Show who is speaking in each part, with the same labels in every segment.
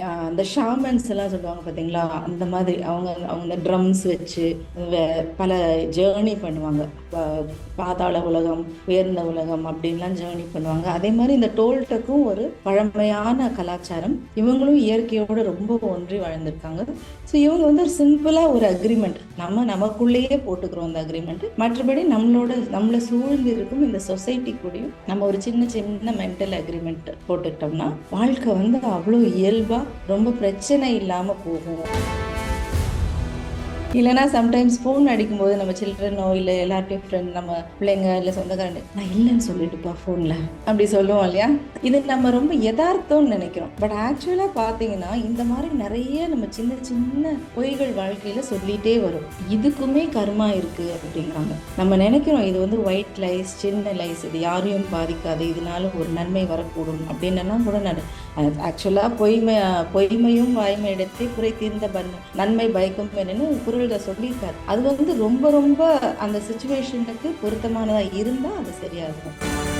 Speaker 1: uh அந்த shamans எல்லாம் சொல்லுவாங்க பார்த்தீங்களா? அந்த மாதிரி அவங்க அவங்க ட்ரம்ஸ் வச்சு பல ஜேர்னி பண்ணுவாங்க. பாதாள உலகம் உயர்ந்த உலகம் அப்படின்லாம் ஜேர்னி பண்ணுவாங்க. அதே மாதிரி இந்த டோல்டக்கும் ஒரு பழமையான கலாச்சாரம். இவங்களும் இயற்கையோடு ரொம்ப ஒன்றி வாழ்ந்திருக்காங்க. ஸோ இவங்க வந்து ஒரு சிம்பிளாக ஒரு அக்ரிமெண்ட் நம்ம நமக்குள்ளேயே போட்டுக்கிறோம் அந்த அக்ரிமெண்ட் மற்றபடி நம்மளோட நம்மளை சூழ்ந்து இருக்கும் இந்த சொசைட்டி கூடயும் நம்ம ஒரு சின்ன சின்ன மென்டல் அக்ரிமெண்ட் போட்டுக்கிட்டோம்னா வாழ்க்கை வந்து அவ்வளோ இயல்பாக ரொம்ப பிரச்சனை இல்லாமல் போகும். இல்லைனா சம்டைம்ஸ் ஃபோன் அடிக்கும்போது நம்ம சில்ட்ரனோ இல்லை எல்லார்ட்டையும் ஃப்ரெண்ட் நம்ம பிள்ளைங்க இல்லை சொந்தக்காரங்க நான் இல்லைன்னு சொல்லிட்டுப்பா ஃபோனில் அப்படி சொல்லுவோம் இல்லையா? இது நம்ம ரொம்ப யதார்த்தம்னு நினைக்கிறோம். பட் ஆக்சுவலாக பார்த்தீங்கன்னா இந்த மாதிரி நிறைய நம்ம சின்ன சின்ன பொய்கள் வாழ்க்கையில் சொல்லிகிட்டே வரும். இதுக்குமே கர்மா இருக்குது அப்படிங்கிறாங்க. நம்ம நினைக்கிறோம் இது வந்து ஒயிட் லைஸ் சின்ன லைஸ் இது யாரையும் பாதிக்காது இதனால ஒரு நன்மை வரக்கூடும் அப்படின்னா கூட நான் ஆக்சுவலாக பொய்மை பொய்மையும் வாய்மை இடத்தை குறை தீர்ந்த பன் நன்மை பயக்கும் என்னன்னு குரலில் சொல்லியிருக்காரு. அது வந்து ரொம்ப ரொம்ப அந்த சுச்சுவேஷனுக்கு பொருத்தமானதாக இருந்தால் அது சரியாக இருக்கும்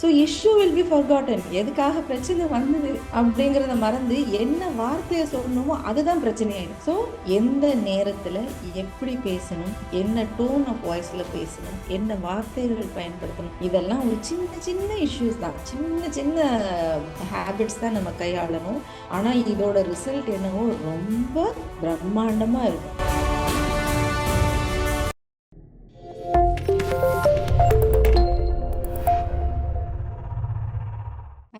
Speaker 1: so issue will be forgotten எதுக்காக பிரச்சனை வந்தது அப்படிங்கிறத மறந்து என்ன வார்த்தையை சொல்லணுமோ அதுதான் பிரச்சனையாயிடும். ஸோ எந்த நேரத்தில் எப்படி பேசணும்? என்ன டோன் ஆஃப் வாய்ஸில் பேசணும்? என்ன வார்த்தைகள் பயன்படுத்தணும்? இதெல்லாம் ஒரு சின்ன சின்ன இஷ்யூஸ் தான். சின்ன சின்ன ஹேபிட்ஸ் தான் நம்ம கையாளணும். ஆனால் இதோட ரிசல்ட் என்னவோ ரொம்ப பிரம்மாண்டமாக இருக்கும்.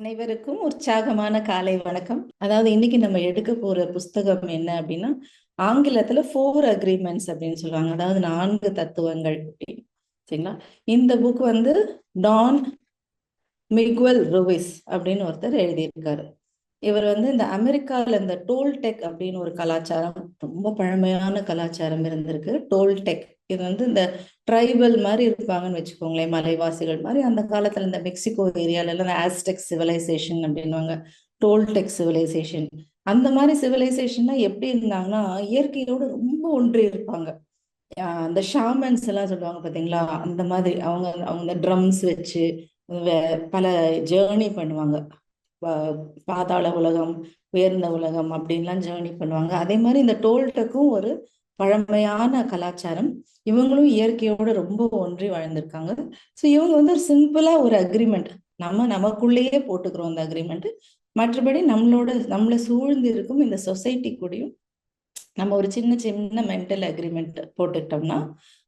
Speaker 1: அனைவருக்கும் உற்சாகமான காலை வணக்கம். அதாவது இன்னைக்கு நம்ம எடுக்க போற புஸ்தகம் என்ன அப்படின்னா ஆங்கிலத்துல ஃபோர் அக்ரிமெண்ட்ஸ் அப்படின்னு சொல்லுவாங்க. அதாவது நான்கு தத்துவங்கள் அப்படின்னு சரிங்களா? இந்த புக் வந்து டான் மிகுவல் ருவிஸ் அப்படின்னு ஒருத்தர் எழுதியிருக்காரு. இவர் வந்து இந்த அமெரிக்காவில் இந்த டோல்டெக் அப்படின்னு ஒரு கலாச்சாரம் ரொம்ப பழமையான கலாச்சாரம் இருந்திருக்கு. டோல்டெக் இது வந்து இந்த ட்ரைபல் மாதிரி இருப்பாங்கன்னு வச்சுக்கோங்களேன் மலைவாசிகள் மாதிரி. அந்த காலத்துல இந்த மெக்சிகோ ஏரியால எல்லாம் ஆஸ்டெக் சிவிலைசேஷன் அப்படின்வாங்க டோல்டெக் சிவிலைசேஷன் அந்த மாதிரி சிவிலைசேஷன்னா எப்படி இருந்தாங்கன்னா இயற்கையோடு ரொம்ப ஒன்றி இருப்பாங்க. அந்த ஷாமன்ஸ் எல்லாம் சொல்லுவாங்க பாத்தீங்களா? அந்த மாதிரி அவங்க அவங்க ட்ரம்ஸ் வச்சு பல ஜேர்னி பண்ணுவாங்க. பாதாள உலகம் உயர்ந்த உலகம் அப்படின்லாம் ஜேர்னி பண்ணுவாங்க. அதே மாதிரி இந்த டோல்டெக்கும் ஒரு பழமையான கலாச்சாரம். இவங்களும் இயற்கையோட ரொம்ப ஒன்றி வாழ்ந்திருக்காங்க. ஸோ இவங்க வந்து ஒரு சிம்பிளா ஒரு அக்ரிமெண்ட் நம்ம நமக்குள்ளேயே போட்டுக்கிறோம் அந்த அக்ரிமெண்ட் மற்றபடி நம்மளோட நம்மளை சூழ்ந்து இருக்கும் இந்த சொசைட்டி கூடயும் நம்ம ஒரு சின்ன சின்ன மென்டல் அக்ரிமெண்ட் போட்டுக்கிட்டோம்னா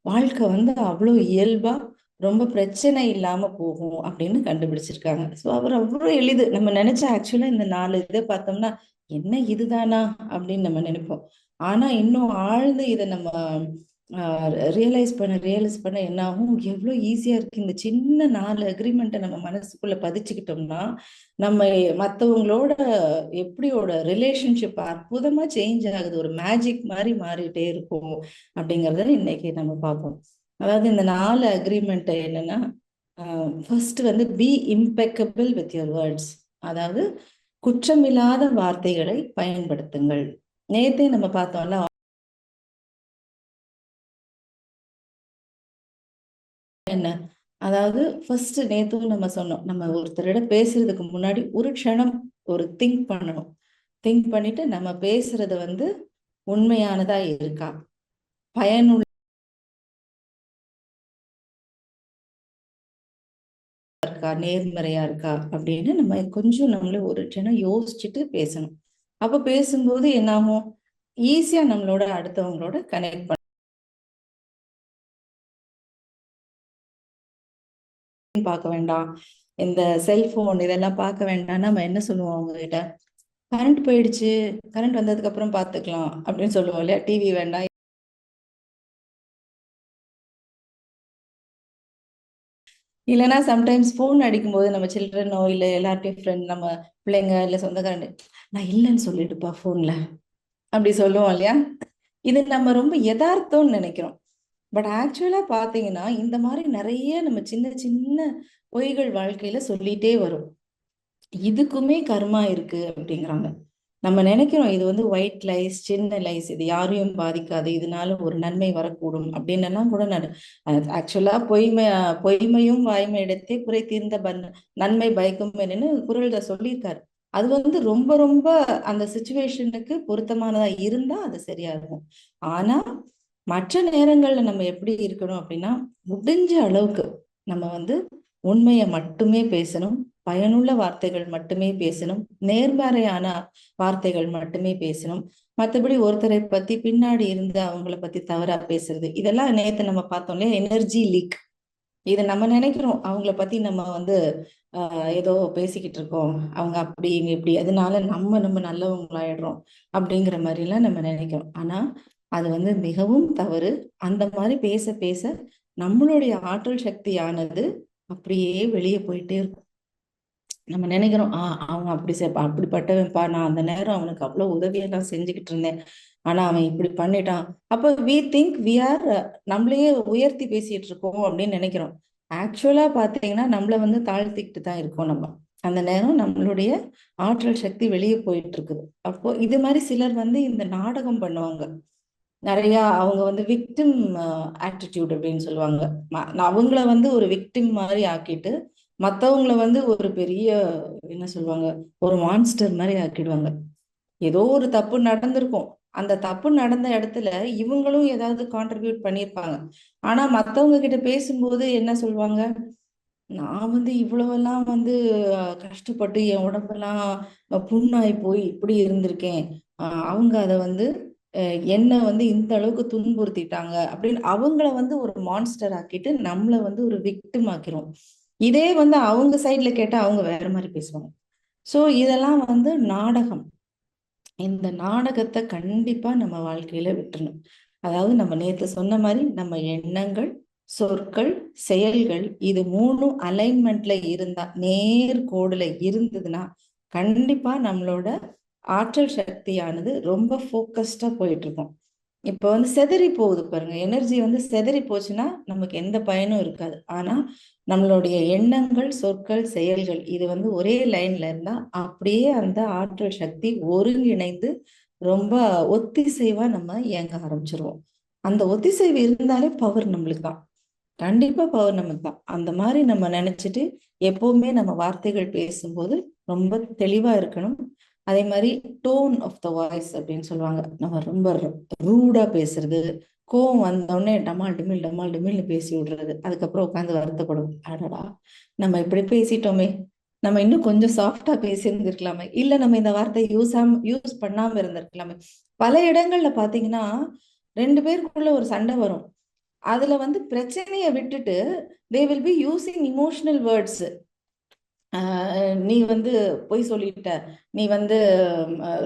Speaker 1: வாழ்க்கை வந்து அவ்வளோ இயல்பா ரொம்ப பிரச்சனை இல்லாம போகும் அப்படின்னு கண்டுபிடிச்சிருக்காங்க. ஸோ அவர் அவ்வளோ எளிது. நம்ம நினைச்ச ஆக்சுவலா இந்த நாலு இதை பார்த்தோம்னா என்ன இதுதானா? அப்படின்னு நம்ம நினைப்போம். ஆனா இன்னும் ஆழ்ந்து இதை நம்ம ரியலைஸ் பண்ண ரியலைஸ் பண்ண என்ன ஆகும் எவ்வளோ ஈஸியா இருக்கு. இந்த சின்ன நாலு அக்ரிமெண்ட்டை நம்ம மனசுக்குள்ள பதிச்சுக்கிட்டோம்னா நம்ம மற்றவங்களோட எப்படியோட ரிலேஷன்ஷிப் அற்புதமா சேஞ்ச் ஆகுது. ஒரு மேஜிக் மாதிரி மாறிட்டே இருக்கும் அப்படிங்கிறத இன்னைக்கு நம்ம பார்ப்போம் அதாவது இந்த நாலு அக்ரிமெண்ட்டை என்னன்னா ஃபர்ஸ்ட் வந்து be impeccable with your words அதாவது குற்றமில்லாத வார்த்தைகளை பயன்படுத்துங்கள். நேத்தே நம்ம பார்த்தோம்ல என்ன? அதாவது ஃபர்ஸ்ட் நேத்தும் நம்ம சொன்னோம் நம்ம ஒருத்தரோட பேசுறதுக்கு முன்னாடி ஒரு க்ஷணம் ஒரு திங்க் பண்ணணும். திங்க் பண்ணிட்டு நம்ம பேசுறது வந்து உண்மையானதா இருக்கா? பயனுள்ள இருக்கா? நேர்மறையா இருக்கா? அப்படின்னு நம்ம கொஞ்சம் நம்மள ஒரு க்ஷணம் யோசிச்சுட்டு பேசணும். அப்ப பேசும்போது என்னாகும்? ஈஸியா நம்மளோட அடுத்தவங்களோட கனெக்ட் பண்ண பார்க்க வேண்டாம். இந்த செல்போன் இதெல்லாம் பார்க்க வேண்டாம் நம்ம என்ன சொல்லுவோம் அவங்க கிட்ட கரண்ட் போயிடுச்சு. கரண்ட் வந்ததுக்கு அப்புறம் பாத்துக்கலாம் அப்படின்னு சொல்லுவோம் இல்லையா? டிவி வேண்டாம் இல்லைன்னா சம்டைம்ஸ் ஃபோன் அடிக்கும்போது நம்ம சில்ட்ரனோ இல்லை எல்லார்ட்டையும் ஃப்ரெண்ட் நம்ம பிள்ளைங்க இல்லை சொந்தக்காரங்க நான் இல்லைன்னு சொல்லிட்டுப்பா ஃபோனில் அப்படி சொல்லுவோம் இல்லையா? இது நம்ம ரொம்ப யதார்த்தம்னு நினைக்கிறோம். பட் ஆக்சுவலா பாத்தீங்கன்னா இந்த மாதிரி நிறைய நம்ம சின்ன சின்ன பொய்கள் வாழ்க்கையில சொல்லிட்டே வரும். இதுக்குமே கர்மா இருக்கு அப்படிங்கிறாங்க. நம்ம நினைக்கிறோம் இது வந்து ஒயிட் லைஸ் சின்ன லைஸ் இது யாரையும் பாதிக்காது இதனால ஒரு நன்மை வரக்கூடும் அப்படின்னு கூட நான் ஆக்சுவலா பொய்மை பொய்மையும் வாய்மை இடத்தே குறை தீர்ந்த நன்மை பயக்கும் என்னன்னு குரல்ல சொல்லியிருக்காரு. அது வந்து ரொம்ப ரொம்ப அந்த சுச்சுவேஷனுக்கு பொருத்தமானதா இருந்தா அது சரியா இருக்கும் ஆனா மற்ற நேரங்கள்ல நம்ம எப்படி இருக்கணும் அப்படின்னா முடிஞ்ச அளவுக்கு நம்ம வந்து உண்மையை மட்டுமே பேசணும் பயனுள்ள வார்த்தைகள் மட்டுமே பேசணும் நேர்மறையான வார்த்தைகள் மட்டுமே பேசணும். மற்றபடி ஒருத்தரை பத்தி பின்னாடி இருந்து அவங்கள பத்தி தவறா பேசுறது இதெல்லாம் நேத்து நம்ம பார்த்தோம் இல்லையா? எனர்ஜி லீக் இதை நம்ம நினைக்கிறோம். அவங்கள பத்தி நம்ம வந்து ஆஹ் ஏதோ பேசிக்கிட்டு இருக்கோம். அவங்க அப்படி இங்க இப்படி அதனால நம்ம நம்ம நல்லவங்களாயிடுறோம் அப்படிங்கிற மாதிரி எல்லாம் நம்ம நினைக்கிறோம். ஆனா அது வந்து மிகவும் தவறு. அந்த மாதிரி பேச பேச நம்மளுடைய ஆற்றல் சக்தியானது அப்படியே வெளியே போயிட்டே இருக்கும். நம்ம நினைக்கிறோம் ஆ அவன் அப்படி அப்படிப்பட்டவன்ப்பா நான் அந்த நேரம் அவனுக்கு அவ்வளவு உதவியெல்லாம் செஞ்சுக்கிட்டு இருந்தேன். ஆனா அவன் இப்படி பண்ணிட்டான். அப்ப வி திங்க் வி ஆர் நம்மளையே உயர்த்தி பேசிட்டு இருக்கோம் அப்படின்னு நினைக்கிறோம். ஆக்சுவலா பாத்தீங்கன்னா நம்மள வந்து தாழ்த்திக்கிட்டு தான் இருக்கோம் நம்ம. அந்த நேரம் நம்மளுடைய ஆற்றல் சக்தி வெளியே போயிட்டு இருக்குது. அப்போ இது மாதிரி சிலர் வந்து இந்த நாடகம் பண்ணுவாங்க. நிறைய அவங்க வந்து விக்டிம் ஆட்டிடியூட் அப்படின்னு சொல்லுவாங்க. அவங்கள வந்து ஒரு விக்டிம் மாதிரி ஆக்கிட்டு மத்தவங்கள வந்து ஒரு பெரிய என்ன சொல்லுவாங்க ஒரு மான்ஸ்டர் மாதிரி ஆக்கிடுவாங்க. ஏதோ ஒரு தப்பு நடந்திருக்கும். அந்த தப்பு நடந்த இடத்துல இவங்களும் ஏதாவது கான்ட்ரிபியூட் பண்ணியிருப்பாங்க. ஆனா மத்தவங்க கிட்ட பேசும்போது என்ன சொல்லுவாங்க நான் வந்து இவ்வளவெல்லாம் வந்து கஷ்டப்பட்டு என் உடம்பெல்லாம் புண்ணாய் போய் இப்படி இருந்திருக்கேன். அவங்க அதை வந்து அஹ், வந்து இந்த அளவுக்கு துன்புறுத்திட்டாங்க அப்படின்னு அவங்கள வந்து ஒரு மான்ஸ்டர் ஆக்கிட்டு நம்மளை வந்து ஒரு விக்டிம் ஆக்கிரும். இதே வந்து அவங்க சைட்ல கேட்டா அவங்க வேற மாதிரி பேசுவாங்க. ஸோ இதெல்லாம் வந்து நாடகம். இந்த நாடகத்தை கண்டிப்பா நம்ம வாழ்க்கையில விட்டுறணும். அதாவது நம்ம நேத்து சொன்ன மாதிரி நம்ம எண்ணங்கள் சொற்கள் செயல்கள் இது மூணும் அலைன்மெண்ட்ல இருந்தா நேர் கோடுல இருந்ததுன்னா கண்டிப்பா நம்மளோட ஆற்றல் சக்தியானது ரொம்ப ஃபோக்கஸ்டா போயிட்டு இருக்கும். இப்போ வந்து செதறி போகுது பாருங்க. எனர்ஜி வந்து செதறி போச்சுன்னா நமக்கு எந்த பயனும் இருக்காது. ஆனா நம்மளுடைய எண்ணங்கள் சொற்கள் செயல்கள் இது வந்து ஒரே லைன்ல இருந்தா அப்படியே அந்த ஆற்றல் சக்தி ஒருங்கிணைந்து ரொம்ப ஒத்திசைவா நம்ம இயங்க ஆரம்பிச்சிருவோம். அந்த ஒத்திசைவு இருந்தாலே பவர் நம்மளுக்கு தான். கண்டிப்பா பவர் நமக்கு தான். அந்த மாதிரி நம்ம நினைச்சிட்டு எப்பவுமே நம்ம வார்த்தைகள் பேசும்போது ரொம்ப தெளிவா இருக்கணும். அதே மாதிரி டோன் ஆஃப் த வாய்ஸ் அப்படின்னு சொல்லுவாங்க. நம்ம ரொம்ப ரூடா பேசுறது கோவம் வந்தோடனே டமால் டிமில் டமால் டிமில்னு பேசி விடுறது அதுக்கப்புறம் உட்காந்து வருத்தப்படும் அடடா நம்ம இப்படி பேசிட்டோமே நம்ம இன்னும் கொஞ்சம் சாஃப்டா பேசியிருந்திருக்கலாமே இல்ல நம்ம இந்த வார்த்தையை யூஸ் யூஸ் பண்ணாம இருந்திருக்கலாமே. பல இடங்கள்ல பாத்தீங்கன்னா ரெண்டு பேருக்குள்ள ஒரு சண்டை வரும். அதுல வந்து பிரச்சனையை விட்டுட்டு they will be using emotional words நீ வந்து பொய் சொல்லிட்ட. நீ வந்து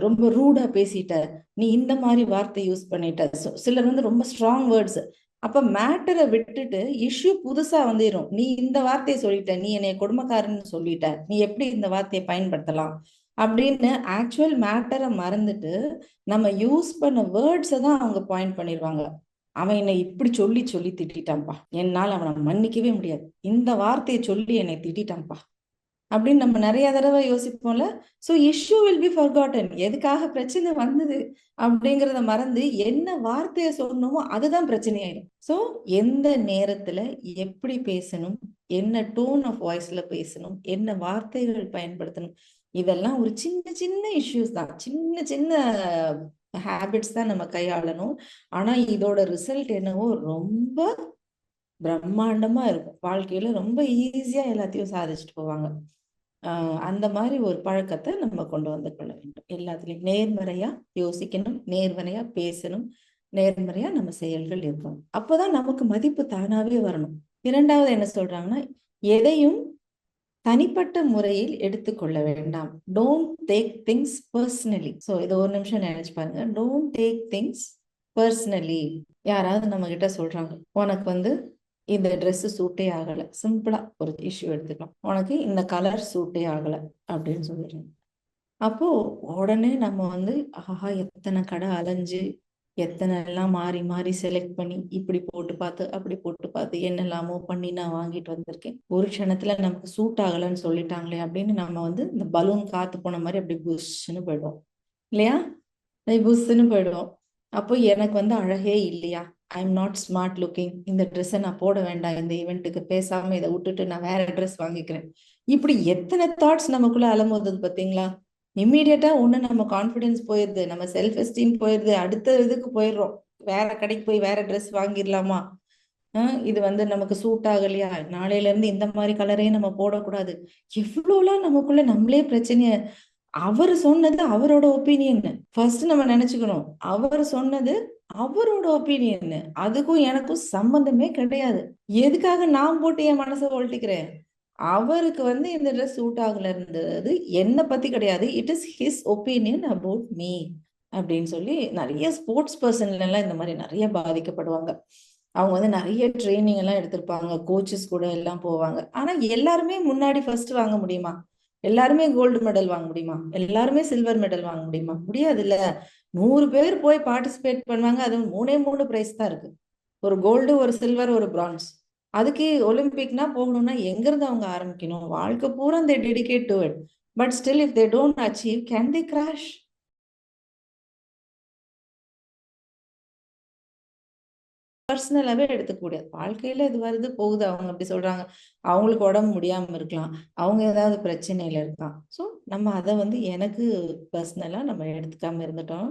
Speaker 1: ரொம்ப ரூடா பேசிட்ட. நீ இந்த மாதிரி வார்த்தை யூஸ் பண்ணிட்ட. சிலர் வந்து ரொம்ப ஸ்ட்ராங் வேர்ட்ஸ் அப்ப மேட்டரை விட்டுட்டு இஷ்யூ புதுசா வந்துடும் நீ இந்த வார்த்தையை சொல்லிட்ட. நீ என்னைய கொடுமைக்காரன்னு சொல்லிட்ட. நீ எப்படி இந்த வார்த்தையை பயன்படுத்தலாம்? அப்படின்னு ஆக்சுவல் மேட்டரை மறந்துட்டு நம்ம யூஸ் பண்ண வேர்ட்ஸை தான் அவங்க பாயிண்ட் பண்ணிடுவாங்க அவன் என்னை இப்படி சொல்லி சொல்லி திட்டான்ப்பா என்னால் அவனை மன்னிக்கவே முடியாது. இந்த வார்த்தையை சொல்லி என்னை திட்டிட்டான்ப்பா அப்படின்னு நம்ம நிறைய தடவை யோசிப்போம்ல. So issue will be forgotten எதுக்காக பிரச்சனை வந்தது அப்படிங்கிறத மறந்து என்ன வார்த்தையை சொன்னோமோ அதுதான் பிரச்சனையாயிடும் ஸோ எந்த நேரத்துல எப்படி பேசணும்? என்ன டோன் ஆஃப் வாய்ஸ்ல பேசணும்? என்ன வார்த்தைகள் பயன்படுத்தணும்? இதெல்லாம் ஒரு சின்ன சின்ன இஷ்யூஸ் தான். சின்ன சின்ன ஹேபிட்ஸ் தான் நம்ம கையாளணும். ஆனா இதோட ரிசல்ட் என்னவோ ரொம்ப பிரம்மாண்டமா இருக்கும். வாழ்க்கையில ரொம்ப ஈஸியா எல்லாத்தையும் சாதிச்சுட்டு போவாங்க. அந்த மாதிரி ஒரு பழக்கத்தை நம்ம கொண்டு வந்து கொள்ள வேண்டும். எல்லாத்துலயும் நேர்மறையா யோசிக்கணும் நேர்மறையா பேசணும் நேர்மறையா நம்ம செயல்கள் இருக்கணும். அப்போதான் நமக்கு மதிப்பு தானாவே வரணும். இரண்டாவது என்ன சொல்றாங்கன்னா எதையும் தனிப்பட்ட முறையில் எடுத்துக்கொள்ள வேண்டாம். Don't take things personally so இதை ஒரு நிமிஷம் நினைச்சு பாருங்க. டோன்ட் டேக் திங்ஸ் பர்சனலி யாராவது நம்ம கிட்ட சொல்றாங்க உனக்கு வந்து இந்த ட்ரெஸ்ஸு சூட்டே ஆகலை. சிம்பிளாக ஒரு இஷ்யூ எடுத்துக்கலாம். உனக்கு இந்த கலர் சூட்டே ஆகலை அப்படின்னு சொல்லிடுறேன். அப்போது உடனே நம்ம வந்து ஆஹா எத்தனை கடை அலைஞ்சு எத்தனை எல்லாம் மாறி மாறி செலக்ட் பண்ணி இப்படி போட்டு பார்த்து அப்படி போட்டு பார்த்து என்னெல்லாமோ பண்ணி நான் வாங்கிட்டு வந்திருக்கேன். ஒரு க்ஷணத்துல நமக்கு சூட் ஆகலைன்னு சொல்லிட்டாங்களே அப்படின்னு நம்ம வந்து இந்த பலூன் காத்து போன மாதிரி அப்படி புஷ்ன்னு போயிடுவோம். இல்லையா? புஷ்ன்னு போயிடுவோம். அப்போ எனக்கு வந்து அழகே இல்லையா? I am not smart looking இந்த ட்ரெஸ்ஸை நான் போட வேண்டாம். இந்த ஈவெண்ட்டுக்கு பேசாம இதை விட்டுட்டு நான் வேற ட்ரெஸ் வாங்கிக்கிறேன். இப்படி எத்தனை தாட்ஸ் நமக்குள்ள அலமோதுது பாத்தீங்களா இம்மீடியட்டா ஒண்ணு நம்ம கான்ஃபிடென்ஸ் போயிருது நம்ம செல்ஃப் எஸ்டீம் போயிருது அடுத்த இதுக்கு போயிடுறோம். வேற கடைக்கு போய் வேற ட்ரெஸ் வாங்கிடலாமா? இது வந்து நமக்கு சூட் ஆகலையா? நாளையில இருந்து இந்த மாதிரி கலரையும் நம்ம போடக்கூடாது. எவ்வளவுலாம் நமக்குள்ள நம்மளே பிரச்சனைய அவர் சொன்னது அவரோட ஒப்பீனியன் ஃபர்ஸ்ட் நம்ம நினைச்சுக்கணும். அவர் சொன்னது அவரோட ஒப்பீனியன் அதுக்கும் எனக்கும் சம்பந்தமே கிடையாது. எதுக்காக நான் போட்டு என் மனசை ஒழட்டிக்கிறேன்? அவருக்கு வந்து இந்த ட்ரெஸ் சூட் ஆகல இருந்தது. என்னை பத்தி கிடையாது. It is his opinion about me அப்படின்னு சொல்லி நிறைய ஸ்போர்ட்ஸ் பர்சன்ல எல்லாம் இந்த மாதிரி நிறைய பாதிக்கப்படுவாங்க. அவங்க வந்து நிறைய ட்ரைனிங் எல்லாம் எடுத்திருப்பாங்க. கோச்சஸ் கூட எல்லாம் போவாங்க. ஆனா எல்லாருமே முன்னாடி ஃபர்ஸ்ட் வாங்க முடியுமா? எல்லாருமே கோல்டு மெடல் வாங்க முடியுமா? எல்லாருமே சில்வர் மெடல் வாங்க முடியுமா? முடியாது இல்ல நூறு பேர் போய் பார்ட்டிசிபேட் பண்ணுவாங்க. அது மூணே மூணு பிரைஸ் தான் இருக்கு. ஒரு கோல்டு ஒரு சில்வர் ஒரு பிரான்ஸ் அதுக்கு ஒலிம்பிக்னா போகணும்னா எங்கிருந்து அவங்க ஆரம்பிக்கணும்? வாழ்க்கை பூரா they dedicate to it but still if they don't achieve can they crash பர்சனலாவே எடுத்துக்கூடாது வாழ்க்கையில இது வருது போகுது. அவங்க அப்படி சொல்றாங்க. அவங்களுக்கு உடம்பு முடியாம இருக்கலாம். அவங்க ஏதாவது பிரச்சனையில இருக்கலாம். ஸோ நம்ம அதை வந்து எனக்கு பர்சனலா நம்ம எடுத்துக்காம இருந்துட்டோம்.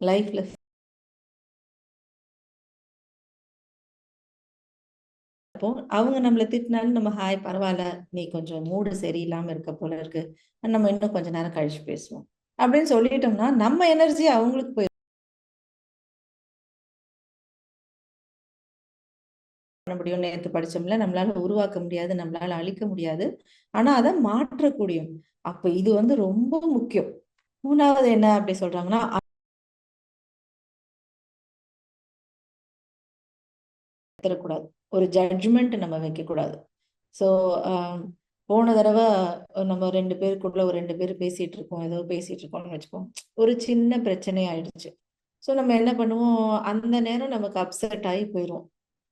Speaker 1: லைஃப்ல அப்போ அவங்க நம்மளை திட்டினாலும் நம்ம ஹாய் பரவாயில்ல. நீ கொஞ்சம் மூடு சரியில்லாம இருக்க போல இருக்கு. நம்ம இன்னும் கொஞ்ச நேரம் கழிச்சு பேசுவோம். அப்படின்னு சொல்லிட்டோம்னா நம்ம எனர்ஜி அவங்களுக்கு போய் பண்ண முடியும் நேற்று படிச்சோம்ல நம்மளால உருவாக்க முடியாது நம்மளால அழிக்க முடியாது. ஆனா அதை மாற்றக்கூடியும் அப்ப இது வந்து ரொம்ப முக்கியம். மூணாவது என்ன அப்படி சொல்றாங்கன்னா கூடாது ஒரு ஜட்ஜ்மெண்ட் நம்ம வைக்கக்கூடாது. ஸோ போன தடவை நம்ம ரெண்டு பேருக்குள்ள ஒரு ரெண்டு பேர் பேசிட்டு இருக்கோம் ஏதோ பேசிட்டு இருக்கோம்னு வச்சுப்போம் ஒரு சின்ன பிரச்சனை ஆயிடுச்சு. ஸோ நம்ம என்ன பண்ணுவோம் அந்த நேரம் நமக்கு அப்செட் ஆகி போயிடும்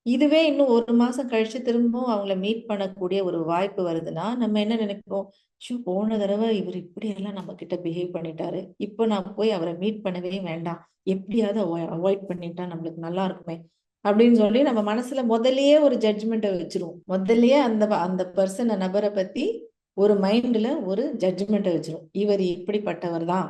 Speaker 1: இதுவே இன்னும் ஒரு மாசம் கழிச்சு திரும்பவும் அவங்கள மீட் பண்ணக்கூடிய ஒரு வாய்ப்பு வருதுன்னா நம்ம என்ன நினைப்போம்? ஷூ போன தடவை இவர் இப்படி எல்லாம் நம்ம கிட்ட பிஹேவ் பண்ணிட்டாரு. இப்போ நான் போய் அவரை மீட் பண்ணவே வேண்டாம். எப்படியாவது அவாய்ட் பண்ணிட்டா நம்மளுக்கு நல்லா இருக்குமே அப்படின்னு சொல்லி நம்ம மனசுல முதல்லயே ஒரு ஜட்ஜ்மெண்ட்டை வச்சிருவோம். முதல்லயே அந்த அந்த பர்சனை நபரை பத்தி ஒரு மைண்ட்ல ஒரு ஜட்ஜ்மெண்ட்டை வச்சிரும் இவர் இப்படிப்பட்டவர் தான்.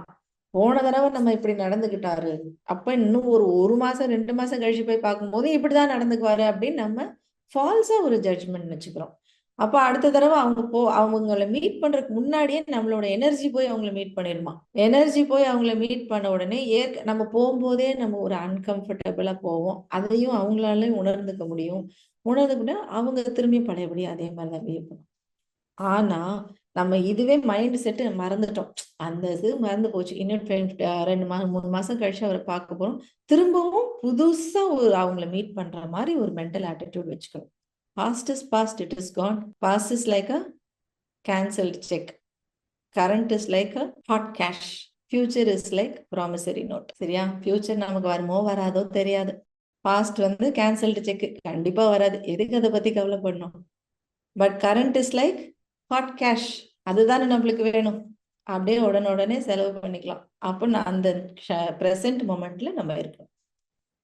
Speaker 1: போன தடவை நம்ம இப்படி நடந்துகிட்டாரு. அப்ப இன்னும் ஒரு ஒரு மாசம் ரெண்டு மாசம் கழிச்சு போய் பார்க்கும்போது இப்படிதான் நடந்துக்குவாரு அப்படின்னு நம்ம ஃபால்ஸா ஒரு ஜட்ஜ்மெண்ட் வச்சுக்கிறோம். அப்ப அடுத்த தடவை அவங்க போ அவங்கள மீட் பண்றதுக்கு முன்னாடியே நம்மளோட எனர்ஜி போய் அவங்கள மீட் பண்ணிடுமா எனர்ஜி போய் அவங்கள மீட் பண்ண உடனே ஏற்க நம்ம போகும்போதே நம்ம ஒரு அன்கம்ஃபர்டபுளா போவோம். அதையும் அவங்களால உணர்ந்துக்க முடியும். உணர்ந்துக்கிட்டா அவங்க திரும்பி பழையபடி அதே மாதிரிதான் பிஹேவ் பண்ணும் ஆனா நம்ம இதுவே மைண்ட் செட்டு மறந்துட்டோம். அந்த இது மறந்து போச்சு. இன்னும் ரெண்டு மாதம் மூணு மாசம் கழிச்சு அவரை பார்க்க போறோம். திரும்பவும் புதுசா ஒரு அவங்கள மீட் பண்ற மாதிரி ஒரு மென்டல் ஆட்டிடியூட் வச்சுக்கணும். Past is past it is gone past is like a cancelled cheque current is like a hot cash future is like promissory note சரியா? ஃபியூச்சர் நமக்கு வருமோ வராதோ தெரியாது. பாஸ்ட் வந்து கேன்சல்டு செக் கண்டிப்பா வராது. எதுக்கு அதை பத்தி கவலைப்படணும்? But current is like hot cash அதுதானே நம்மளுக்கு வேணும். அப்படியே உடனுடனே செலவு பண்ணிக்கலாம். அப்போ அந்த ப்ரெசன்ட் மொமெண்ட்ல நம்ம இருக்கணும்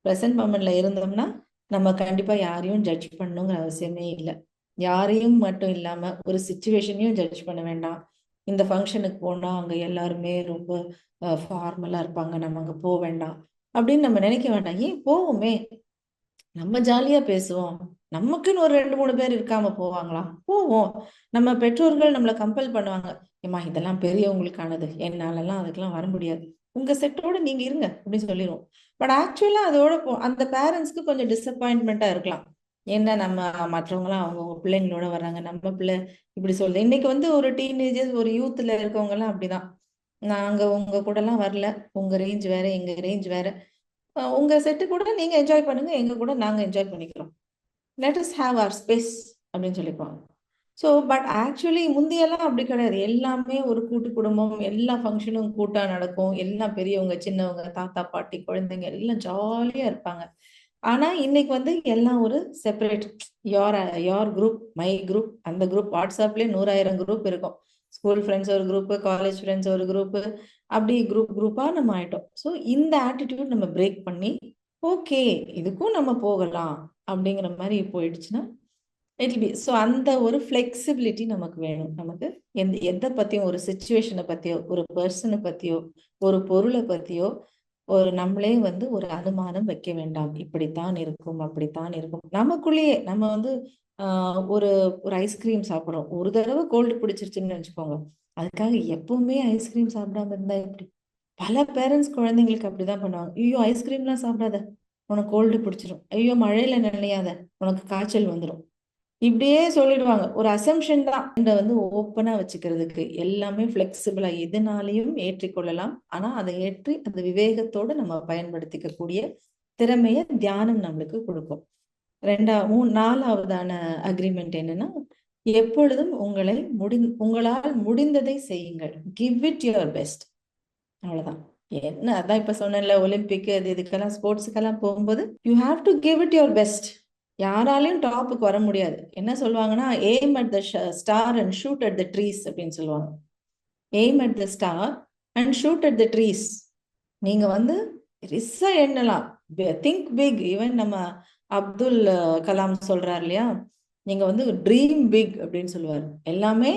Speaker 1: ப்ரெசன்ட் மொமெண்ட்ல இருந்தோம்னா நம்ம கண்டிப்பா யாரையும் ஜட்ஜ் பண்ணணுங்கிற அவசியமே இல்லை. யாரையும் மட்டும் இல்லாம ஒரு சுச்சுவேஷனையும் ஜட்ஜ் பண்ண வேண்டாம். இந்த ஃபங்க்ஷனுக்கு போனா அங்க எல்லாருமே ரொம்ப ஃபார்மலா இருப்பாங்க. நம்ம அங்க போக வேண்டாம். அப்படின்னு நம்ம நினைக்க வேண்டாம். ஏன் போவோமே? நம்ம ஜாலியா பேசுவோம். நமக்குன்னு ஒரு ரெண்டு மூணு பேர் இருக்காம போவாங்களா? போவோம். நம்ம பெற்றோர்கள் நம்மளை கம்பல் பண்ணுவாங்க. ஏமா இதெல்லாம் பெரியவங்களுக்கானது. என்னாலலாம் அதுக்கெல்லாம் வர முடியாது. உங்க செட்டோட நீங்க இருங்க அப்படின்னு சொல்லிடுவோம் பட் ஆக்சுவலா அதோட அந்த பேரண்ட்ஸ்க்கு கொஞ்சம் டிசப்பாயின்மெண்டா இருக்கலாம். என்ன நம்ம மற்றவங்களாம் அவங்க பிள்ளைங்களோட வர்றாங்க. நம்ம பிள்ளை இப்படி சொல்லுது. இன்னைக்கு வந்து ஒரு டீனேஜர்ஸ் ஒரு யூத்ல இருக்கவங்க எல்லாம் அப்படிதான். நாங்க உங்க கூட எல்லாம் வரல. உங்க ரேஞ்ச் வேற எங்க ரேஞ்ச் வேற. உங்க செட்டு கூட நீங்க என்ஜாய் பண்ணுங்க. எங்க கூட நாங்க என்ஜாய் பண்ணிக்கிறோம். Let us have our space அப்படின்னு சொல்லிப்பாங்க ஸோ பட் ஆக்சுவலி முந்தையெல்லாம் அப்படி கிடையாது. எல்லாமே ஒரு கூட்டு குடும்பம் எல்லா ஃபங்க்ஷனும் கூட்டாக நடக்கும். எல்லாம் பெரியவங்க சின்னவங்க தாத்தா பாட்டி குழந்தைங்க எல்லாம் ஜாலியாக இருப்பாங்க. ஆனால் இன்னைக்கு வந்து எல்லாம் ஒரு separate your your group my group அந்த குரூப் வாட்ஸ்அப்லேயே நூறாயிரம் குரூப் இருக்கும். ஸ்கூல் ஃப்ரெண்ட்ஸ் ஒரு குரூப் காலேஜ் ஃப்ரெண்ட்ஸ் ஒரு குரூப் அப்படி குரூப் குரூப்பாக நம்ம ஆயிட்டோம். ஸோ இந்த ஆட்டிடியூட் நம்ம பிரேக் பண்ணி ஓகே இதுக்கும் நம்ம போகலாம். அப்படிங்கிற மாதிரி போயிடுச்சுன்னா இட் பி ஸோ அந்த ஒரு ஃப்ளெக்சிபிலிட்டி நமக்கு வேணும். நமக்கு எந்த எதை பற்றியும் ஒரு சுச்சுவேஷனை பற்றியோ ஒரு பர்சனை பற்றியோ ஒரு பொருளை பற்றியோ ஒரு நம்மளே வந்து ஒரு அனுமானம் வைக்க வேண்டாம். இப்படித்தான் இருக்கும் அப்படித்தான் இருக்கும். நமக்குள்ளேயே நம்ம வந்து ஆஹ் ஒரு ஒரு ஐஸ்கிரீம் சாப்பிட்றோம். ஒரு தடவை கோல்டு பிடிச்சிருச்சுன்னு வச்சுக்கோங்க அதுக்காக எப்பவுமே ஐஸ்கிரீம் சாப்பிடாம இருந்தா எப்படி? பல பேரண்ட்ஸ் குழந்தைங்களுக்கு அப்படிதான் பண்ணுவாங்க. ஐயோ ஐஸ்கிரீம்லாம் சாப்பிடாத. உனக்கு கோல்டு பிடிச்சிரும். ஐயோ மழையில நினையாத. உனக்கு காய்ச்சல் வந்துடும் இப்படியே சொல்லிடுவாங்க. ஒரு அசம்ஷன் தான். இந்த வந்து ஓப்பனா வச்சுக்கிறதுக்கு எல்லாமே ஃபிளெக்சிபிளா எதுனாலையும் ஏற்றிக்கொள்ளலாம். ஆனா அதை ஏற்றி அந்த விவேகத்தோடு நம்ம பயன்படுத்திக்க கூடிய திறமைய தியானம் நம்மளுக்கு கொடுக்கும். ரெண்டா மூ நாலாவதான அக்ரிமெண்ட் என்னன்னா எப்பொழுதும் உங்களை முடி உங்களால் முடிந்ததை செய்யுங்கள். கிவ் இட் யுவர் பெஸ்ட் அவ்வளவுதான். என்ன அதான் இப்ப சொன்னேன்ல ஒலிம்பிக் அது இதுக்கெல்லாம் ஸ்போர்ட்ஸுக்கெல்லாம் போகும்போது you have to give it your best யாராலையும் டாப்புக்கு வர முடியாது. என்ன சொல்லுவாங்கன்னா aim at the star and shoot at the trees அப்படின்னு சொல்லுவாங்க. Aim at the star and shoot at the trees நீங்க வந்து ரிஸ்ஸா எண்ணலாம். திங்க் பிக் ஈவன் நம்ம அப்துல் கலாம் சொல்றாரு இல்லையா? நீங்க வந்து ட்ரீம் பிக் அப்படின்னு சொல்லுவார். எல்லாமே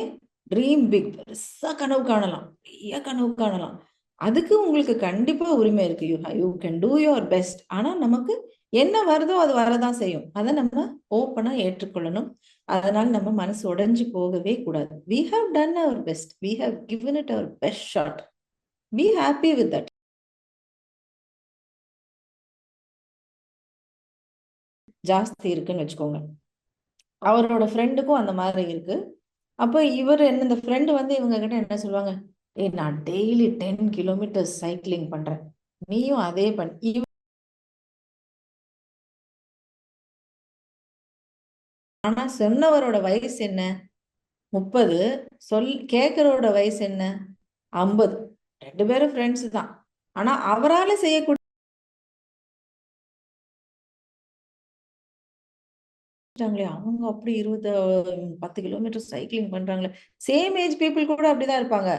Speaker 1: ட்ரீம் பிக் பெருசா கனவு காணலாம். பெரிய கனவு காணலாம். அதுக்கு உங்களுக்கு கண்டிப்பா உரிமை இருக்கு. You you can do your best ஆனா நமக்கு என்ன வருதோ அது வரதான் செய்யும். அதை நம்ம ஓப்பனா ஏற்றுக்கொள்ளணும். அதனால நம்ம மனசு உடைஞ்சு போகவே கூடாது. We have done our best we have given it our best shot be happy with that ஜாஸ்தி இருக்குன்னு வச்சுக்கோங்க. அவரோட ஃப்ரெண்டுக்கும் அந்த மாதிரி இருக்கு. அப்போ இவர் என்ன இந்த ஃப்ரெண்டு வந்து இவங்க கிட்ட என்ன சொல்லுவாங்க? ஏ நான் டெய்லி டென் கிலோமீட்டர் சைக்கிளிங் பண்றேன். நீயும் அதே பண் ஆனா சொன்னவரோட வயசு என்ன? முப்பது. சொல் கேட்கறோட வயசு என்ன? ஐம்பது. ரெண்டு பேரும் ஃப்ரெண்ட்ஸ் தான். ஆனா அவரால செய்யக்கூடிய அவங்க அப்படி இருபது பத்து கிலோமீட்டர் சைக்கிளிங் பண்றாங்களே. சேம் ஏஜ் பீப்புள் கூட அப்படிதான் இருப்பாங்க.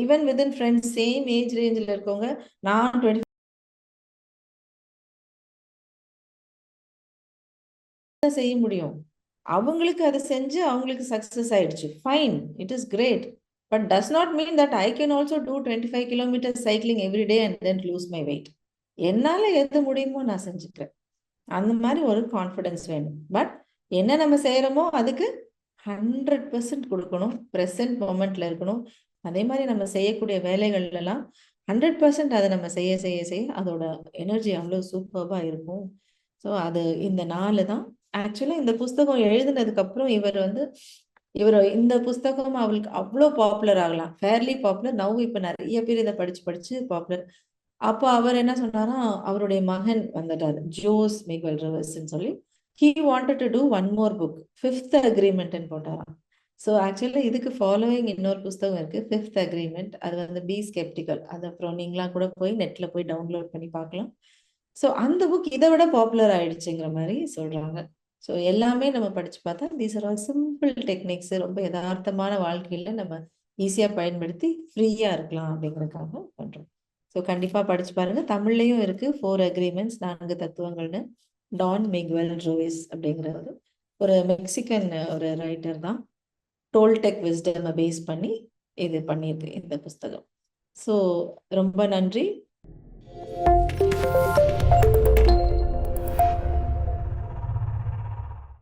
Speaker 1: Even in friends same age ரேஞ்சில் இருக்கவங்க நான் டுவெண்ட்டி செய்ய முடியும். அவங்களுக்கு அதை செஞ்சு அவங்களுக்கு சக்ஸஸ் ஆயிடுச்சு. Fine it is great but does not mean that I can also do twenty five kilometre cycling every day and then lose my weight என்னால் எது முடியுமோ நான் செஞ்சுக்கிறேன். அந்த மாதிரி ஒரு கான்ஃபிடென்ஸ் வேணும். பட் என்ன நம்ம செய்கிறோமோ அதுக்கு ஹண்ட்ரட் பர்சன்ட் கொடுக்கணும். ப்ரெசன்ட் மூமெண்ட்ல இருக்கணும். அதே மாதிரி நம்ம செய்யக்கூடிய வேலைகள்லாம் ஹண்ட்ரட் பர்சன்ட் அதை நம்ம செய்ய செய்ய செய்ய அதோட எனர்ஜி அவ்வளோ சூப்பர்வாக இருக்கும். ஸோ அது இந்த நாலு தான். ஆக்சுவலாக இந்த புஸ்தகம் எழுதினதுக்கு அப்புறம் இவர் வந்து இவர் இந்த புஸ்தகம் அவளுக்கு அவ்வளோ பாப்புலர் ஆகலாம். ஃபேர்லி பாப்புலர் நவ் இப்போ நிறைய பேர் இதை படிச்சு படிச்சு பாப்புலர் அப்போ அவர் என்ன சொன்னாரா அவருடைய மகன் வந்துட்டார். ஜோஸ் மிகல் ரிவர்ஸ்ன்னு சொல்லி. He wanted to do one more book fifth அக்ரிமெண்ட்னு போட்டாராம். ஸோ ஆக்சுவலாக இதுக்கு ஃபாலோவிங் இன்னொரு புஸ்தகம் இருக்கு. ஃபிஃப்த் அக்ரிமெண்ட் அது வந்து பி ஸ்கெப்டிக்கல் அது அப்புறம் நீங்களாம் கூட போய் நெட்ல போய் டவுன்லோட் பண்ணி பார்க்கலாம். ஸோ அந்த புக் இதை விட பாப்புலர் ஆயிடுச்சுங்கிற மாதிரி சொல்றாங்க. ஸோ எல்லாமே நம்ம படிச்சு பார்த்தா these are all simple techniques ரொம்ப யதார்த்தமான வாழ்க்கையில நம்ம ஈஸியா பயன்படுத்தி ஃப்ரீயா இருக்கலாம் அப்படிங்கிறதுக்காக பண்றோம். ஸோ கண்டிப்பா படிச்சு பாருங்க. தமிழ்லையும் இருக்கு. ஃபோர் அக்ரிமெண்ட்ஸ் நான்கு தத்துவங்கள்னு. டான் மிக்வெல் ரோவிஸ் அப்படிங்கிறது ஒரு மெக்சிகன் ஒரு ரைட்டர் தான். டோல்டெக் விஸ்டம் பேஸ் பண்ணி இது பண்ணியிருக்கு இந்த புஸ்தகம். ஸோ ரொம்ப நன்றி.